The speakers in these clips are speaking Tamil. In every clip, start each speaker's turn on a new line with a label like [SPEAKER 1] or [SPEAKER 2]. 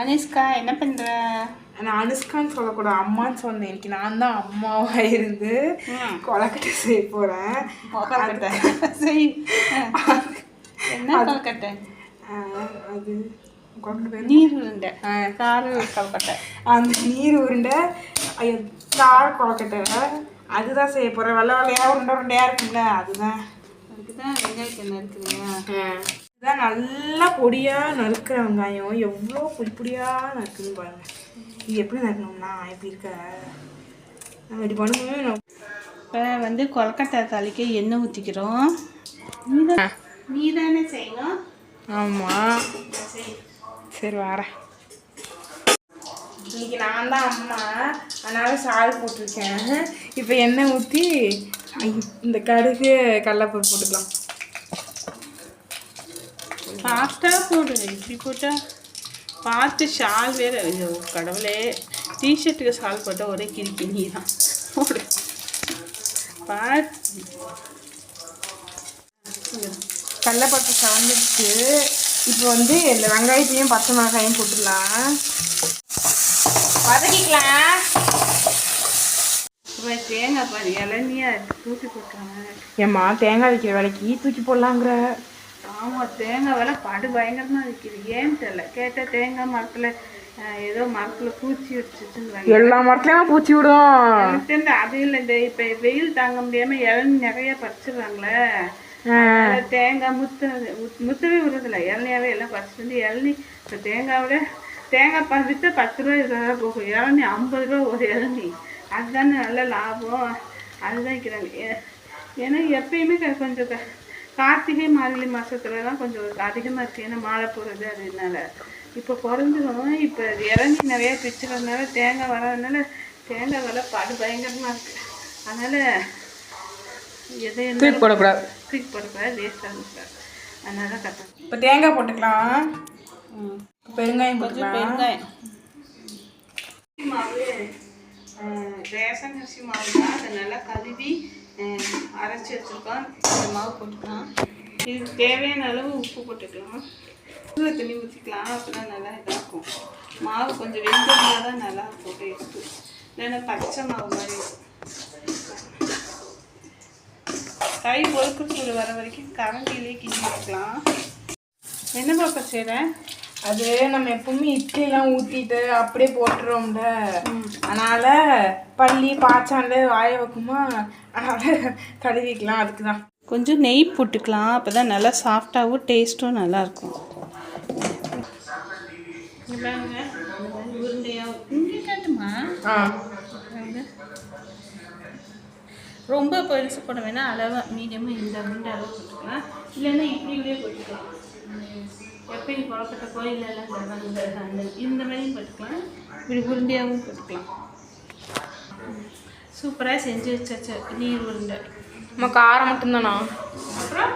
[SPEAKER 1] அனிஷ்கா என்ன பண்ற?
[SPEAKER 2] நான் அனுஷ்கான்னு சொல்லக்கூடாது அம்மான்னு சொன்னேன். இன்னைக்கு நான் தான் அம்மாவா இருந்து. கொலக்கட்டை செய்ய போறேன்.
[SPEAKER 1] கொலக்கட்டை. சரி. என்ன கொலக்கட்டை?
[SPEAKER 2] அது?
[SPEAKER 1] நீர் உருண்டை. கார கொலக்கட்டை.
[SPEAKER 2] அந்த நீர் உருண்டை ஐயோ, கார கொலக்கட்டை. அதுதான் செய்ய போறேன். வெள்ளை வெள்ளையா உருண்டை உருண்டையா இருக்கும்ல அதுதான்.
[SPEAKER 1] அதுக்கு தான் வெங்காயத்தை நறுக்குறியா
[SPEAKER 2] இதான் நல்லா பொடியா நறுக்கிற வெங்காயம். எவ்வளோ பொடி பொடியா நறுக்குதுன்னு பாருங்க. இது எப்படி நறுக்கணும்னா எப்படி இருக்க. நம்ம இப்படி பண்ணும்போது
[SPEAKER 1] இப்போ வந்து கொலக்கட்டை தாளிக்க எண்ணெய் ஊற்றிக்கிறோம் நீதான் நீ தானே செய்யணும்.
[SPEAKER 2] ஆமாம்
[SPEAKER 1] சரி.
[SPEAKER 2] வரேன் இன்னைக்கு நான் தான் அம்மா. அதனால சாறு போட்டிருக்கேன். இப்போ எண்ணெய் ஊற்றி இந்த கடுகு கடலப்பருப்பு போட்டுக்கலாம்.
[SPEAKER 1] ஃபாஸ்ட்டாக போடு இப்படி போட்டால் பார்த்து ஷால் வேறு ஐயோ கடவுளே. டிஷர்ட்டுக்கு ஷால் போட்டால் ஒரே கிரிக்கி நீ தான் போடு பார்த்து
[SPEAKER 2] கடலப்பருப்பு கலந்துருச்சு இப்போ வந்து இந்த வெங்காயத்தையும் பச்சை மிளகாயும் போட்டுடலாம். வதக்கிக்கலாம்.
[SPEAKER 1] இப்போ தேங்காய் பாரு இளநியா தூக்கி போட்டாங்க
[SPEAKER 2] ஏம்மா தேங்காய் வைக்கிற வேலைக்கு தூக்கி போடலாங்கிற.
[SPEAKER 1] ஆமாம் தேங்காய் விலை படு பயங்கரமாக விற்கிது ஏன்னு தெரியல கேட்டால் தேங்காய் மரத்தில் ஏதோ மரத்தில் பூச்சி வச்சுச்சுன்னு
[SPEAKER 2] எல்லா மரத்துலயும் பூச்சி விடும்.
[SPEAKER 1] அது இல்லை இந்த இப்போ வெயில் தாங்க முடியாமல் இளநீ நிறைய பறிச்சிடுறாங்களே தேங்காய் முத்து முத்தவே விடுறதில்ல இளநியாவே எல்லாம் பறிச்சுட்டு வந்து இளநீ இப்போ தேங்காயோட தேங்காய் பால் விற்று பத்து ரூபா இருபது ரூபா போகும். இளநீ ஐம்பது ரூபா ஒரு இளநீ. அதுதானே நல்ல லாபம். அதுதான் விற்கிறாங்க ஏன்னா எப்பயுமே கொஞ்சம் கார்த்திகை மார்கழி மாதத்துலலாம் கொஞ்சம் அதிகமாக இருக்குது ஏன்னா மாலை போடுறது அதனால இப்போ குறைஞ்சிரும் இப்போ இளநீ நிறையா பிச்சுறதுனால தேங்காய் வராதனால தேங்காய் விலை படு பயங்கரமாக இருக்குது அதனால் எதை என்ன
[SPEAKER 2] தூக்கி போடக்கூடாது.
[SPEAKER 1] தூக்கி போடக்கூடாது வேஸ்ட் ஆகக்கூடாது அதனால தான் கட்டணும்
[SPEAKER 2] இப்போ தேங்காய் போட்டுக்கலாம்.
[SPEAKER 1] ம்
[SPEAKER 2] பெருங்காயம்
[SPEAKER 1] கொஞ்சம்
[SPEAKER 2] போட்டுக்கலாம்.
[SPEAKER 1] பெருங்காயம். மாவு அஹ், ரேஷன் அரிசி மாவு தான் அதை நல்லா கழுவி அரைச்சி வச்சுருக்கோம் இந்த மாவு போட்டுக்கலாம். இதுக்கு தேவையான அளவு உப்பு போட்டுக்கலாம். உப்பு தண்ணி ஊற்றிக்கலாம் அப்போ தான் நல்லா இதாகும். மாவு கொஞ்சம் வெந்திருந்தால் தான் நல்லா இருக்கும் டேஸ்ட்டு இல்லைன்னா பச்சை மாவு மாதிரி இருக்கும். கை பொறுக்குறது வர வரைக்கும் கரண்டிலே கிண்டி வைக்கலாம் என்ன பாப்பா செய்கிறேன்
[SPEAKER 2] அது நம்ம எப்பவுமே இட்லிலாம் ஊற்றிட்டு அப்படியே போட்டுருவோம்ல. அதனால பள்ளி பாச்சாண்டு வாய வைக்குமா? அதனால கழுவிக்கலாம் அதுக்கு தான்
[SPEAKER 1] கொஞ்சம் நெய் போட்டுக்கலாம். அப்போ தான் நல்லா சாஃப்டாகவும் டேஸ்ட்டும் நல்லாயிருக்கும். காட்டுமா
[SPEAKER 2] ஆ.
[SPEAKER 1] ரொம்ப பெருசு போட வேணாம் அளவாக மீடியமாக இந்த உருண்டை அளவு போட்டுக்கலாம் இல்லைன்னா இப்படியே போட்டுக்கலாம். எப்பயும் குழப்பட்ட கோயிலெல்லாம் அந்த இந்த மாதிரியும் போட்டுக்கலாம். இப்படி உருண்டையாகவும் போட்டுக்கலாம். சூப்பராக செஞ்சு வச்சாச்சு நீர் உருண்டை.
[SPEAKER 2] நம்ம காரம் மட்டும்தானா?
[SPEAKER 1] அப்புறம்?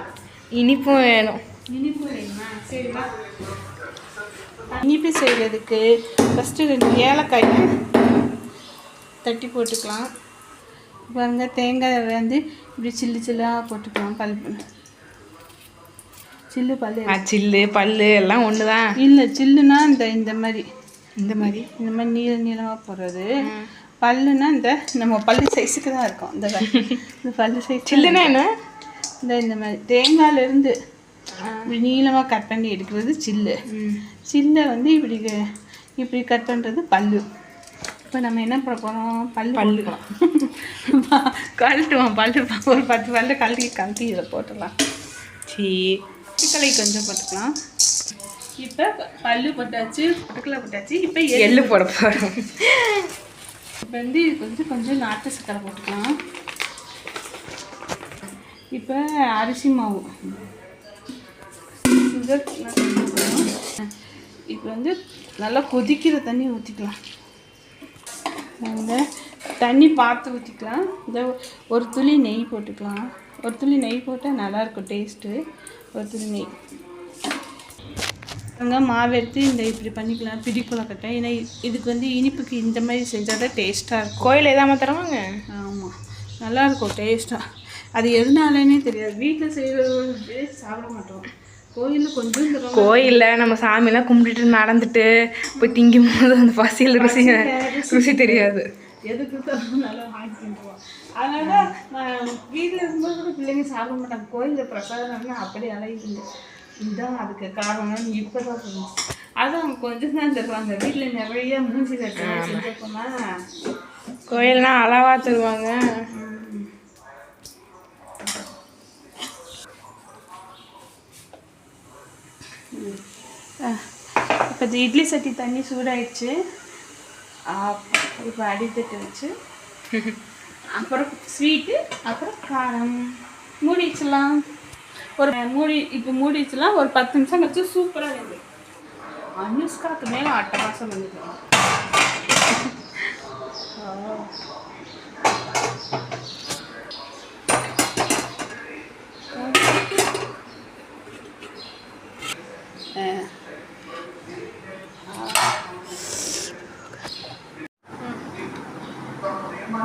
[SPEAKER 2] இனிப்பும் வேணும்.
[SPEAKER 1] இனிப்பு வேணுமா? சரிப்பா இனிப்பு செய்கிறதுக்கு ஃபஸ்ட்டு ரெண்டு ஏலக்காய் தட்டி போட்டுக்கலாம். பாருங்க தேங்காய் வந்து இப்படி சில்லு சில்லாக போட்டுக்கலாம் பல் சில்லு பல்
[SPEAKER 2] ஆ, சில்லு பல்லு எல்லாம் ஒன்று தான்
[SPEAKER 1] இல்லை சில்லுனா இந்த இந்த மாதிரி.
[SPEAKER 2] இந்த மாதிரி.
[SPEAKER 1] இந்த மாதிரி நீள நீளமாக போடுறது. பல்லுனா இந்த நம்ம பல்லு சைஸுக்கு தான் இருக்கும். இந்த பல். இந்த பல்லு சைஸ்
[SPEAKER 2] சில்லுன்னா என்ன?
[SPEAKER 1] இந்த இந்த மாதிரி. தேங்காயிலேருந்து இப்படி நீளமாக கட் பண்ணி எடுக்கிறது சில்லு. சில்லை வந்து இப்படி இப்படி கட் பண்ணுறது பல்லு. இப்போ நம்ம என்ன பண்ண போகிறோம் பல்லு
[SPEAKER 2] பல்லு.
[SPEAKER 1] போட்டுக்கலாம். கழட்டுவோம் பல்லு ஒரு பத்து பல்லு கழட்டி கழட்டி இதில் போட்டுடலாம்.
[SPEAKER 2] சரி
[SPEAKER 1] சிக்கலை கொஞ்சம் போட்டுக்கலாம். இப்போ பல்லு போட்டாச்சு பொட்டுக்கலை போட்டாச்சு இப்போ
[SPEAKER 2] எள்ளு போட போகிறோம்
[SPEAKER 1] இப்போ வந்து இது கொஞ்சம் கொஞ்சம் நாட்டு சக்கரை போட்டுக்கலாம். இப்போ அரிசி மாவு. சுகர் இப்போ வந்து நல்லா கொதிக்கிற தண்ணி ஊற்றிக்கலாம் இந்த தண்ணி பார்த்து ஊற்றிக்கலாம் இந்த ஒரு துளி நெய் போட்டுக்கலாம். ஒரு துளி நெய் போட்டால் நல்லாயிருக்கும் டேஸ்ட்டு. ஒரு துளி நெய். அங்கே மாவு எடுத்து இந்த இப்படி பண்ணிக்கலாம். பிடிக்குளக்கட்டை ஏன்னா இதுக்கு வந்து இனிப்புக்கு இந்த மாதிரி செஞ்சால் தான் டேஸ்ட்டாக இருக்கும்.
[SPEAKER 2] கோயில் எதாம தருவாங்க?
[SPEAKER 1] ஆமாம் நல்லாயிருக்கும் டேஸ்ட்டாக அது எதுனாலனே தெரியாது. வீட்டில் செய்கிறது சாப்பிட மாட்டோம். கோயிலில்
[SPEAKER 2] நம்ம சாமியெல்லாம் கும்பிட்டுட்டு நடந்துட்டு போய் திங்கும் போது அந்த பசியில் ருசி ருசி தெரியாது.
[SPEAKER 1] எதுக்கு நல்லா வாங்கிட்டுருவோம் அதனால வீட்டில் இருக்கும்போது கூட பிள்ளைங்க சாப்பிட மாட்டாங்க. கோயிலில் பிரசாதம்னா அப்படி அலையுதுங்க இதுதான் அதுக்கு காரணம்னு இப்போ தான் புரியும் அதுவும் அவங்க கொஞ்சம் தான் தருவாங்க. வீட்டில் நிறைய மூஞ்சி கட்டி செஞ்சப்போனா
[SPEAKER 2] கோயில்னா அளவா தருவாங்க
[SPEAKER 1] இப்போ இந்த இட்லி சட்டி தண்ணி சூடாயிடுச்சு. இப்போ அடித்துட்டு வச்சு. அப்புறம் ஸ்வீட்டு அப்புறம் காரம். மூடிச்சுலாம் ஒரு மூடி இப்போ மூடிச்சுலாம் ஒரு பத்து நிமிஷம் கழிச்சு சூப்பராக இருந்தது அனுஷ்காக்கு மேலே அட்டகாசம் வந்துக்கலாம்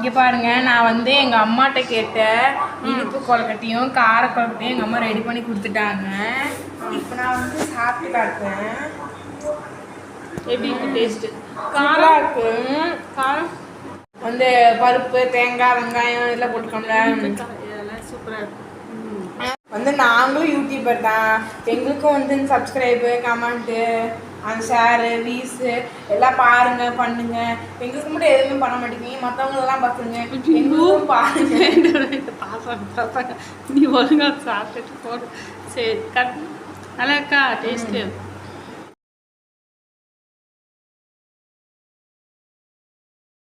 [SPEAKER 2] இங்கே பாருங்க நான் வந்து எங்கள் அம்மாட்ட கேட்ட இனிப்பு கொலக்கட்டையும் கார கொலக்கட்டையும் எங்கள் அம்மா ரெடி பண்ணி கொடுத்துட்டாங்க. இப்போ நான் வந்து சாப்பிட்டு காட்டுறேன்
[SPEAKER 1] எப்படி இருக்கு டேஸ்ட்டு
[SPEAKER 2] காரம் இருக்கு. காரம்? வந்து பருப்பு தேங்காய் வெங்காயம் இதெல்லாம் போட்டுக்கோம்ல.
[SPEAKER 1] சூப்பராக இருக்கும்
[SPEAKER 2] வந்து நாங்களும் யூடியூபர் தான். எங்களுக்கும் வந்து சப்ஸ்கிரைபு கமெண்ட்டு அந்த ஷேரு வீஸு எல்லாம் பாருங்க பண்ணுங்க. எங்களுக்கு மட்டும் எதுவுமே பண்ண மாட்டேங்க. மற்றவங்களெல்லாம் பார்த்துருங்க எங்களுக்கும் பாருங்க.
[SPEAKER 1] பாப்பாங்க பாப்பாங்க. நீ ஒழுங்கா சாப்பிட்டுட்டு போடு. சரி கட் நல்லா இருக்கா? டேஸ்ட்டு